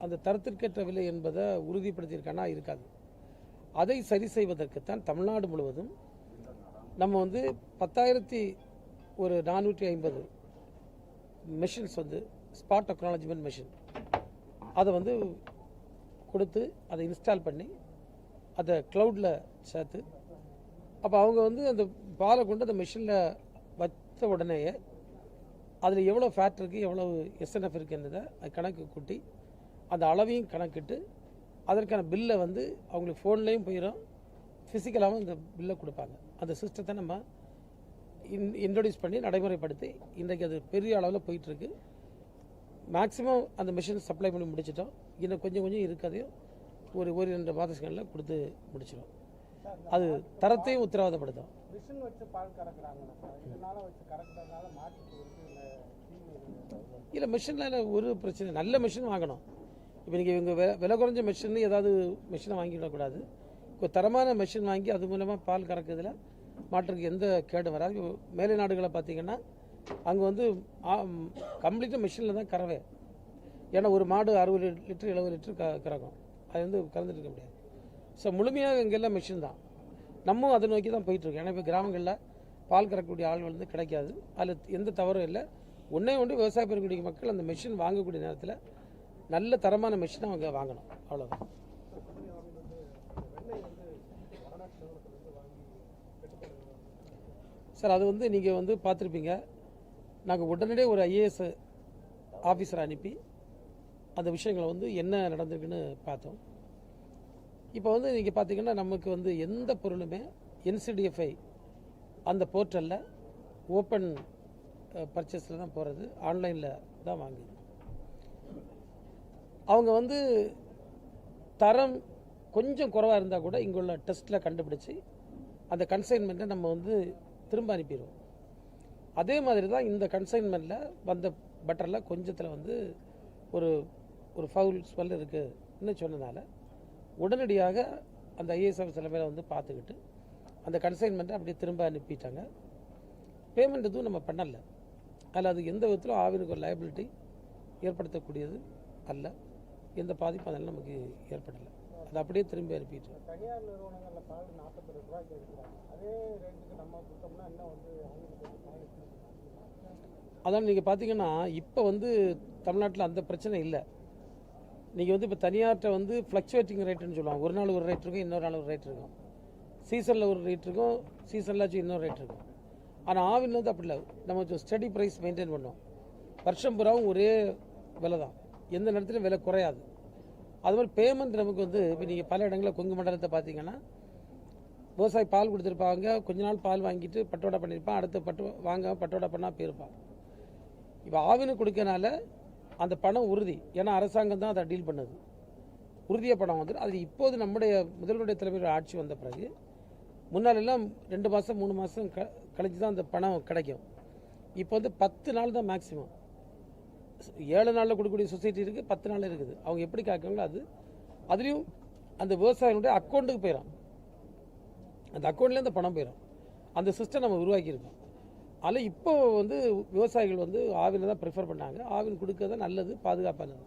அந்த தரத்திற்கேற்ற விலை என்பதை உறுதிப்படுத்தியிருக்கானா? இருக்காது. அதை சரி செய்வதற்குத்தான் தமிழ்நாடு முழுவதும் நம்ம வந்து பத்தாயிரத்தி ஒரு நானூற்றி ஐம்பது மிஷின்ஸ் வந்து ஸ்பாட் அக்னாலஜ்மெண்ட் மிஷின் அதை வந்து கொடுத்து அதை இன்ஸ்டால் பண்ணி அதை க்ளவுடில் சேர்த்து அப்போ அவங்க வந்து அந்த பாலை கொண்டு அந்த மிஷினில் வச்ச உடனேயே அதில் எவ்வளோ ஃபேட் இருக்குது எவ்வளோ எஸ்என்எஃப் இருக்குன்றதை அது கணக்கு கூட்டி அந்த அளவையும் கணக்கிட்டு அதற்கான பில்லை வந்து அவங்களுக்கு ஃபோன்லேயும் போயிடும் ஃபிசிக்கலாகவும் அந்த பில்லை கொடுப்பாங்க. அந்த சிஸ்டத்தை நம்ம இன் இன்ட்ரடியூஸ் பண்ணி நடைமுறைப்படுத்தி இன்றைக்கு அது பெரிய அளவில் போயிட்டுருக்கு. மேக்ஸிமம் அந்த மிஷின் சப்ளை பண்ணி முடிச்சிட்டோம். இன்னும் கொஞ்சம் கொஞ்சம் இருக்கதையும் ஒரு ஒரு ரெண்டு மாதங்களில் கொடுத்து முடிச்சிடும் அது தரத்தையும் உத்தரவாதப்படுத்தும். இந்த இல்லை மிஷினில் ஒரு பிரச்சனை நல்ல மிஷின் வாங்கணும். இப்போ நீங்கள் இவங்க வெ விலை குறைஞ்ச மிஷின் ஏதாவது மிஷினை வாங்கிடக்கூடாது. இப்போ தரமான மிஷின் வாங்கி அது மூலமாக பால் கறக்குறதுல மாட்டுக்கு எந்த கேடும் வராது. இப்போ மேலை நாடுகளை பார்த்தீங்கன்னா அங்கே வந்து கம்ப்ளீட்டாக மிஷினில் தான் கறவை. ஏன்னா ஒரு மாடு அறுபது லிட்டர் எழுபது லிட்டர் க கறக்கும். அது வந்து கறந்துட்டு இருக்க முடியாது. ஸோ முழுமையாக இங்கெல்லாம் மிஷின் தான். நம்மும் அதை நோக்கி தான் போயிட்டுருக்கோம் ஏன்னா இப்போ கிராமங்களில் பால் கறக்கக்கூடிய ஆள் வந்து கிடைக்காது. அதில் எந்த தவறும் இல்லை. ஒன்றே ஒன்று விவசாய பெறக்கூடிய மக்கள் அந்த மிஷின் வாங்கக்கூடிய நேரத்தில் நல்ல தரமான மிஷினை அவங்க வாங்கணும். அவ்வளோதான் சார் அது வந்து நீங்கள் வந்து பார்த்துருப்பீங்க. நாங்கள் உடனடியே ஒரு ஐஏஎஸ் ஆஃபீஸரை அனுப்பி அந்த விஷயங்களை வந்து என்ன நடந்திருக்குன்னு பார்த்தோம். இப்போ வந்து நீங்கள் பார்த்தீங்கன்னா நமக்கு வந்து எந்த பொருளுமே என்சிடிஎஃப்ஐ அந்த போர்ட்டலில் ஓப்பன் பர்ச்சேஸில் தான் போகிறது ஆன்லைனில் தான் வாங்குது. அவங்க வந்து தரம் கொஞ்சம் குறைவாக இருந்தால் கூட இங்குள்ள டெஸ்ட்டில் கண்டுபிடிச்சி அந்த கன்சைன்மெண்ட்டை நம்ம வந்து திரும்ப அனுப்பிடுவோம். அதே மாதிரி தான் இந்த கன்சைன்மெண்ட்டில் வந்த பட்டரில் கொஞ்சத்தில் வந்து ஒரு ஒரு ஃபவுல் ஸ்மெல் இருக்குதுன்னு சொன்னதால் உடனடியாக அந்த ஐஏஎஸ் ஆஃபீஸ் தலைமையில் வந்து பார்த்துக்கிட்டு அந்த கன்சைன்மெண்ட்டை அப்படியே திரும்ப அனுப்பிட்டாங்க. பேமெண்ட் எதுவும் நம்ம பண்ணலை. அதில் அது எந்த விதத்திலும் ஆவினுக்கு ஒரு லைபிலிட்டி ஏற்படுத்தக்கூடியது அல்ல. எந்த பாதிப்பும் அதெல்லாம் நமக்கு ஏற்படலை. அது அப்படியே திரும்பி அனுப்பிட்டு. தனியார் நிறுவனங்களில் பால் நாற்பத்தி ரெண்டு ரூபாய்க்கு எடுக்கிறாங்க. அதே ரேஞ்சுக்கு நம்ம கொடுத்தோம்னா இன்னும் வந்து அதான் நீங்கள் பார்த்தீங்கன்னா இப்போ வந்து தமிழ்நாட்டில் அந்த பிரச்சனை இல்லை. நீங்கள் வந்து இப்போ தனியார்கிட்ட வந்து ஃப்ளக்சுவேட்டிங் ரேட்டுன்னு சொல்லுவாங்க. ஒரு நாள் ஒரு ரேட் இருக்கும் இன்னொரு நாள் ஒரு ரேட் இருக்கும். சீசனில் ஒரு ரேட் இருக்கும் சீசன்லாச்சும் இன்னொரு ரேட் இருக்கும். ஆனால் ஆவின் வந்து அப்படி இல்லை. நம்ம ஸ்டடி ப்ரைஸ் மெயின்டைன் பண்ணோம் வருஷம் பூராவும் ஒரே விலை தான் எந்த நேரத்திலும் விலை குறையாது. அது மாதிரி பேமெண்ட் நமக்கு வந்து இப்போ நீங்கள் பல இடங்களில் கொங்கு மண்டலத்தை பார்த்தீங்கன்னா விவசாயி பால் கொடுத்துருப்பாங்க கொஞ்ச நாள் பால் வாங்கிட்டு பட்டோடா பண்ணியிருப்பான் அடுத்து பட்டு வாங்க பட்டோடா பண்ணால் போயிருப்பான். இப்போ ஆவினு கொடுக்கறனால அந்த பணம் உறுதி. ஏன்னா அரசாங்கம் தான் அதை டீல் பண்ணுது. உறுதிய பணம் வந்துடும் அது இப்போது நம்முடைய முதல்வருடைய தலைமையில் ஆட்சி வந்த பிறகு முன்னாலெல்லாம் ரெண்டு மாதம் மூணு மாதம் க கழிச்சு தான் அந்த பணம் கிடைக்கும். இப்போ வந்து பத்து நாள் தான் மேக்ஸிமம் ஏழு நாளில் கொடுக்கக்கூடிய சொசைட்டி இருக்குது பத்து நாள் இருக்குது. அவங்க எப்படி காக்காங்களோ அது அதுலேயும் அந்த விவசாயிகளுடைய அக்கௌண்ட்டுக்கு போயிடும் அந்த அக்கௌண்ட்லேயே அந்த பணம் போயிடும் அந்த சிஸ்டம் நம்ம உருவாக்கியிருக்கோம். அதில் இப்போ வந்து விவசாயிகள் வந்து ஆவினை தான் ப்ரிஃபர் பண்ணாங்க. ஆவின் கொடுக்கறது நல்லது பாதுகாப்பானது.